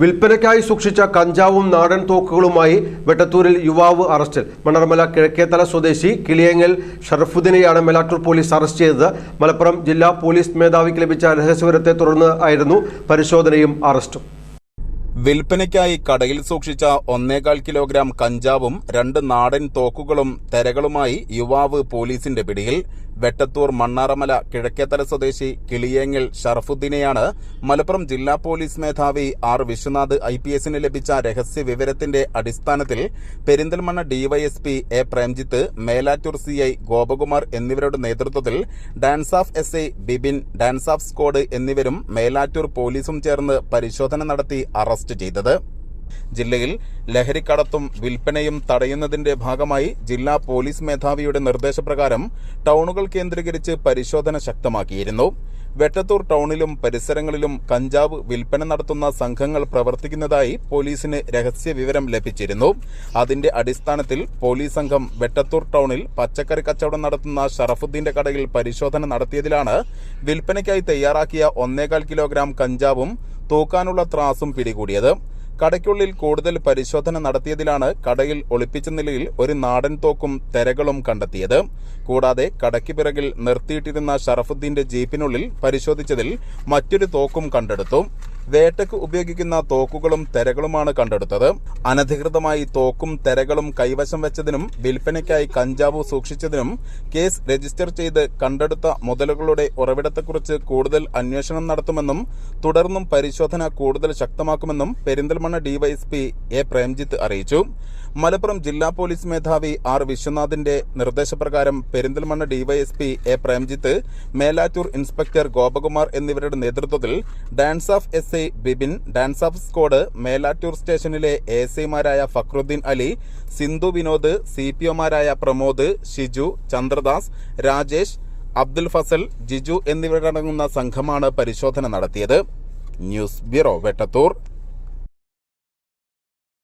വിൽപ്പനയ്ക്കായി സൂക്ഷിച്ച കഞ്ചാവും നാടൻ തോക്കുകളുമായി വെട്ടത്തൂരിൽ യുവാവ് അറസ്റ്റിൽ. മണർമല കിഴക്കേത്തല സ്വദേശി കിളിയങ്ങൽ ഷറഫുദ്ദീനെയാണ് മെലാറ്റൂർ പോലീസ് അറസ്റ്റ് ചെയ്തത്. മലപ്പുറം ജില്ലാ പോലീസ് മേധാവിക്ക് ലഭിച്ച രഹസ്യവിവരത്തെ തുടർന്ന് ആയിരുന്നു പരിശോധനയും അറസ്റ്റും. വിൽപ്പനയ്ക്കായി കടയിൽ സൂക്ഷിച്ച ഒന്നേകാൽ കിലോഗ്രാം കഞ്ചാവും രണ്ട് നാടൻ തോക്കുകളും തെരകളുമായി യുവാവ് പോലീസിന്റെ പിടിയിൽ. വെട്ടത്തൂർ മണ്ണാറമല കിഴക്കേത്തല സ്വദേശി കിളിയേങ്ങൽ ഷറഫുദ്ദീനെയാണ് മലപ്പുറം ജില്ലാ പോലീസ് മേധാവി ആർ വിശ്വനാഥ് ഐ പി എസിന് ലഭിച്ച രഹസ്യ വിവരത്തിന്റെ അടിസ്ഥാനത്തിൽ Perinthalmanna DYSP A Premjith Melattur C I Gopakumar എന്നിവരുടെ നേതൃത്വത്തിൽ DANSAF S I Bibin DANSAF squad എന്നിവരും മേലാറ്റൂർ പോലീസും ചേർന്ന് പരിശോധന നടത്തി അറസ്റ്റ് ചെയ്തത്. ജില്ലയിൽ ലഹരിക്കടത്തും വിൽപ്പനയും തടയുന്നതിന്റെ ഭാഗമായി ജില്ലാ പോലീസ് മേധാവിയുടെ നിർദ്ദേശപ്രകാരം ടൗണുകൾ കേന്ദ്രീകരിച്ച് പരിശോധന ശക്തമാക്കിയിരുന്നു. വെട്ടത്തൂർ ടൗണിലും പരിസരങ്ങളിലും കഞ്ചാവ് വിൽപ്പന നടത്തുന്ന സംഘങ്ങൾ പ്രവർത്തിക്കുന്നതായി പോലീസിന് രഹസ്യ വിവരം ലഭിച്ചിരുന്നു. അതിന്റെ അടിസ്ഥാനത്തിൽ പോലീസ് സംഘം വെട്ടത്തൂർ ടൗണിൽ പച്ചക്കറി കച്ചവടം നടത്തുന്ന ഷറഫുദ്ദീന്റെ കടയിൽ പരിശോധന നടത്തിയതിലാണ് വിൽപ്പനയ്ക്കായി തയ്യാറാക്കിയ ഒന്നേകാൽ കിലോഗ്രാം കഞ്ചാവും തൂക്കാനുള്ള ത്രാസും പിടികൂടിയത്. കടയ്ക്കുള്ളിൽ കൂടുതൽ പരിശോധന നടത്തിയതിലാണ് കടയിൽ ഒളിപ്പിച്ച നിലയിൽ ഒരു നാടൻ തോക്കും തെരകളും കണ്ടെത്തിയത്. കൂടാതെ കടയ്ക്ക് പിറകിൽ നിർത്തിയിട്ടിരുന്ന ഷറഫുദ്ദീന്റെ ജീപ്പിനുള്ളിൽ പരിശോധിച്ചതിൽ മറ്റൊരു തോക്കും കണ്ടെടുത്തു. വേട്ടയ്ക്ക് ഉപയോഗിക്കുന്ന തോക്കുകളും തെരകളുമാണ് കണ്ടെടുത്തത്. അനധികൃതമായി തോക്കും തെരകളും കൈവശം വെച്ചതിനും വിൽപ്പനയ്ക്കായി കഞ്ചാവ് സൂക്ഷിച്ചതിനും കേസ് രജിസ്റ്റർ ചെയ്ത് കണ്ടെടുത്ത മുതലുകളുടെ ഉറവിടത്തെക്കുറിച്ച് കൂടുതൽ അന്വേഷണം നടത്തുമെന്നും തുടർന്നും പരിശോധന കൂടുതൽ ശക്തമാക്കുമെന്നും പെരിന്തൽമണ്ണ ഡിവൈഎസ്പി എ പ്രേംജിത്ത് അറിയിച്ചു. മലപ്പുറം ജില്ലാ പോലീസ് മേധാവി ആർ വിശ്വനാഥിന്റെ നിർദ്ദേശപ്രകാരം Perinthalmanna DYSP A Premjith Melattur inspector Gopakumar എന്നിവരുടെ നേതൃത്വത്തിൽ DANSAF S I Bibin DANSAF squad Melattur സ്റ്റേഷനിലെ എ എസ് ഐമാരായ ഫക്രുദ്ദീൻ അലി സിന്ധു വിനോദ് സി പി ഒമാരായ പ്രമോദ് ഷിജു ചന്ദ്രദാസ് രാജേഷ് അബ്ദുൽ ഫസൽ ജിജു എന്നിവരടങ്ങുന്ന സംഘമാണ് പരിശോധന നടത്തിയത്. News bureau Vettathur.